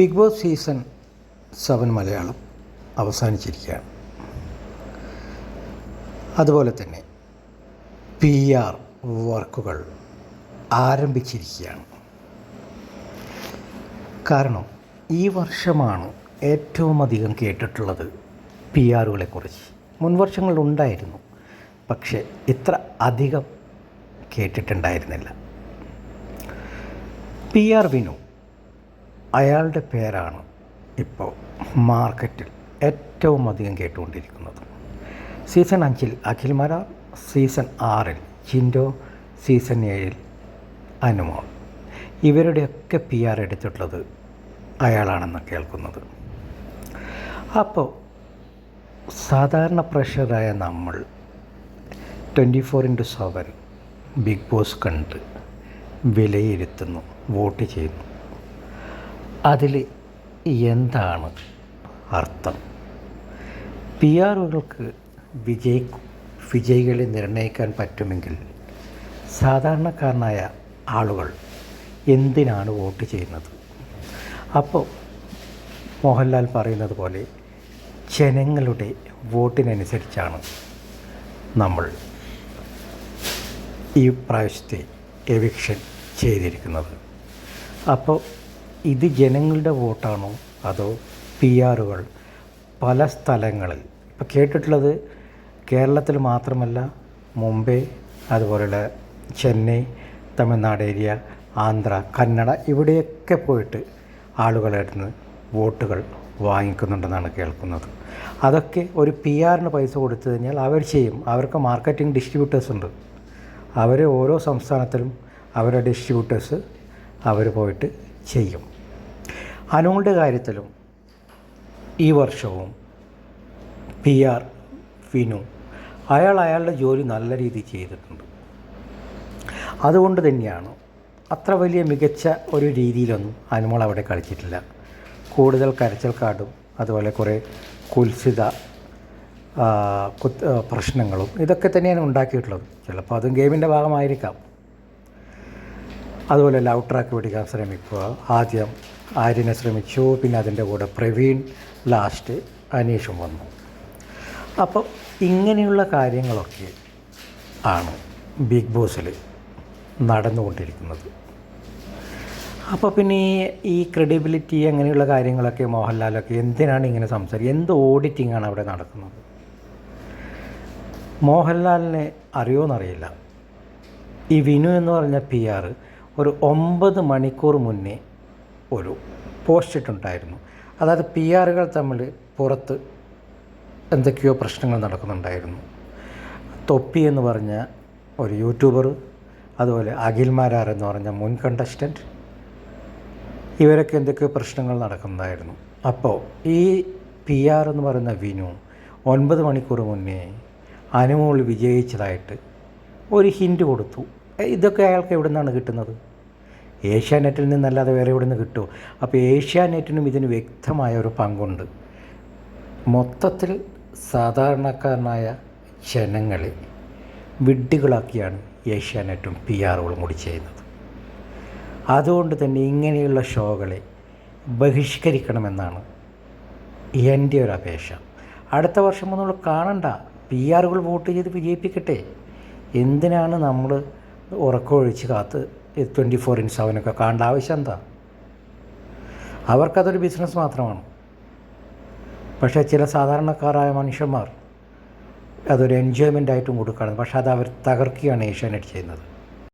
Big Boss season seven Malayalam അവസാനിച്ചിരിക്കുകയാണ്. അതുപോലെ തന്നെ P R വർക്കുകൾ ആരംഭിച്ചിരിക്കുകയാണ്. കാരണം ഈ വർഷമാണ് ഏറ്റവും അധികം കേട്ടിട്ടുള്ളത് പി ആറുകളെക്കുറിച്ച് മുൻ വർഷങ്ങളിലുണ്ടായിരുന്നു പക്ഷേ ഇത്ര അധികം കേട്ടിട്ടുണ്ടായിരുന്നില്ല. പി ആർ വിനു അയാളുടെ പേരാണ് ഇപ്പോൾ മാർക്കറ്റിൽ ഏറ്റവും അധികം കേട്ടുകൊണ്ടിരിക്കുന്നത്. സീസൺ അഞ്ചിൽ അഖിൽ മരാർ സീസൺ ആറിൽ ചിൻഡോ സീസൺ ഏഴിൽ അനുമോൾ. ഇവരുടെയൊക്കെ പി ആർ എടുത്തിട്ടുള്ളത് അയാളാണെന്ന് കേൾക്കുന്നത്. അപ്പോൾ സാധാരണ പ്രഷറായ നമ്മൾ twenty four into seven Big Boss കണ്ട് വിലയിരുത്തുന്നു വോട്ട് ചെയ്യുന്നു. അതിൽ എന്താണ് അർത്ഥം? പി ആറുകൾക്ക് വിജയി വിജയികളെ നിർണയിക്കാൻ പറ്റുമെങ്കിൽ സാധാരണക്കാരനായ ആളുകൾ എന്തിനാണ് വോട്ട് ചെയ്യുന്നത്? അപ്പോൾ മോഹൻലാൽ പറയുന്നത് പോലെ ജനങ്ങളുടെ വോട്ടിനനുസരിച്ചാണ് നമ്മൾ ഈ പ്രാവശ്യത്തെ എവിക്ഷൻ ചെയ്തിരിക്കുന്നത്. അപ്പോൾ ഇത് ജനങ്ങളുടെ വോട്ടാണോ അതോ പി ആറുകൾ? പല സ്ഥലങ്ങളിൽ. ഇപ്പോൾ കേട്ടിട്ടുള്ളത് കേരളത്തിൽ മാത്രമല്ല മുംബൈ അതുപോലെയുള്ള ചെന്നൈ തമിഴ്നാട് ഏരിയ ആന്ധ്ര കന്നഡ ഇവിടെയൊക്കെ പോയിട്ട് ആളുകളായിട്ട് നിന്ന് വോട്ടുകൾ വാങ്ങിക്കുന്നുണ്ടെന്നാണ് കേൾക്കുന്നത്. അതൊക്കെ ഒരു പി ആറിന് പൈസ കൊടുത്തു കഴിഞ്ഞാൽ അവർ ചെയ്യും. അവർക്ക് മാർക്കറ്റിംഗ് ഡിസ്ട്രിബ്യൂട്ടേഴ്സ് ഉണ്ട്. അവർ ഓരോ സംസ്ഥാനത്തിലും അവരുടെ ഡിസ്ട്രിബ്യൂട്ടേഴ്സ് അവർ പോയിട്ട് ചെയ്യും. അനുങ്ങളുടെ കാര്യത്തിലും ഈ വർഷവും പി ആർ വിനു അയാൾ അയാളുടെ ജോലി നല്ല രീതിയിൽ ചെയ്തിട്ടുണ്ട്. അതുകൊണ്ട് തന്നെയാണ് അത്ര വലിയ മികച്ച ഒരു രീതിയിലൊന്നും അനുമോൾ അവിടെ കളിച്ചിട്ടില്ല. കൂടുതൽ കരച്ചൽ കാടും അതുപോലെ കുറേ കുൽസിത പ്രശ്നങ്ങളും ഇതൊക്കെ തന്നെയാണ് ഉണ്ടാക്കിയിട്ടുള്ളത്. ചിലപ്പോൾ അതും ഗെയിമിന്റെ ഭാഗമായിരിക്കാം. അതുപോലെ ലവ് ട്രാക്ക് പിടിക്കാൻ ശ്രമിക്കുക. ആദ്യം ആര്യനെ ശ്രമിച്ചു. പിന്നെ അതിന്റെ കൂടെ പ്രവീൺ ലാസ്റ്റ് അനീഷും വന്നു. അപ്പോൾ ഇങ്ങനെയുള്ള കാര്യങ്ങളൊക്കെ ആണ് ബിഗ് ബോസിൽ നടന്നുകൊണ്ടിരിക്കുന്നത്. അപ്പോൾ പിന്നെ ഈ- ക്രെഡിബിലിറ്റി അങ്ങനെയുള്ള കാര്യങ്ങളൊക്കെ മോഹൻലാലൊക്കെ എന്തിനാണ് ഇങ്ങനെ സംസാരിക്കുക എന്ത് ഓഡിറ്റിംഗ് ആണ് അവിടെ നടക്കുന്നത്? മോഹൻലാലിനെ അറിയുമെന്നറിയില്ല ഈ വിനു എന്ന് പറഞ്ഞ പി ആർ ഒരു ഒമ്പത് മണിക്കൂർ മുന്നേ ഒരു പോസ്റ്റ് ഇട്ടുണ്ടായിരുന്നു അതായത് പി ആറുകൾ തമ്മിൽ പുറത്ത് എന്തൊക്കെയോ പ്രശ്നങ്ങൾ നടക്കുന്നുണ്ടായിരുന്നു. തൊപ്പി എന്ന് പറഞ്ഞ ഒരു യൂട്യൂബർ അതുപോലെ അഖിൽ മാരാർ എന്ന് പറഞ്ഞ മുൻ കണ്ടസ്റ്റന്റ് ഇവരൊക്കെ എന്തൊക്കെയോ പ്രശ്നങ്ങൾ നടക്കുന്നുണ്ടായിരുന്നു. അപ്പോൾ ഈ പി ആർ എന്ന് പറയുന്ന വിനു ഒൻപത് മണിക്കൂർ മുന്നേ അനുമോൾ വിജയിച്ചതായിട്ട് ഒരു ഹിന്റ് കൊടുത്തു. ഇതൊക്കെ അയാൾക്ക് എവിടെ നിന്നാണ് കിട്ടുന്നത്? ഏഷ്യാനെറ്റിൽ നിന്നല്ലാതെ വേറെ എവിടെ നിന്ന് കിട്ടുമോ? അപ്പോൾ ഏഷ്യാനെറ്റിനും ഇതിന് വ്യക്തമായ ഒരു പങ്കുണ്ട്. മൊത്തത്തിൽ സാധാരണക്കാരനായ ജനങ്ങളെ വിഡ്ഢികളാക്കിയാണ് ഏഷ്യാനെറ്റും പി ആറുകളും കൂടി ചെയ്യുന്നത്. അതുകൊണ്ട് തന്നെ ഇങ്ങനെയുള്ള ഷോകളെ ബഹിഷ്കരിക്കണമെന്നാണ് എന്റെ ഒരു അപേക്ഷ. അടുത്ത വർഷം ഒന്നും കാണണ്ട. പി ആറുകൾ വോട്ട് ചെയ്ത് വിജയിപ്പിക്കട്ടെ. എന്തിനാണ് നമ്മൾ ഉറക്കമൊഴിച്ച് കാത്ത് ട്വന്റി ഫോർ ഇൻ സെവനൊക്കെ കാണേണ്ട ആവശ്യം എന്താ? അവർക്കതൊരു ബിസിനസ് മാത്രമാണ്. പക്ഷേ ചില സാധാരണക്കാരായ മനുഷ്യന്മാർ അതൊരു എൻജോയ്മെന്റ് ആയിട്ടും കൊടുക്കുകയാണ്. പക്ഷേ അത് അവർ തകർക്കുകയാണ് ഏഷ്യാനെറ്റ് ചെയ്യുന്നത്.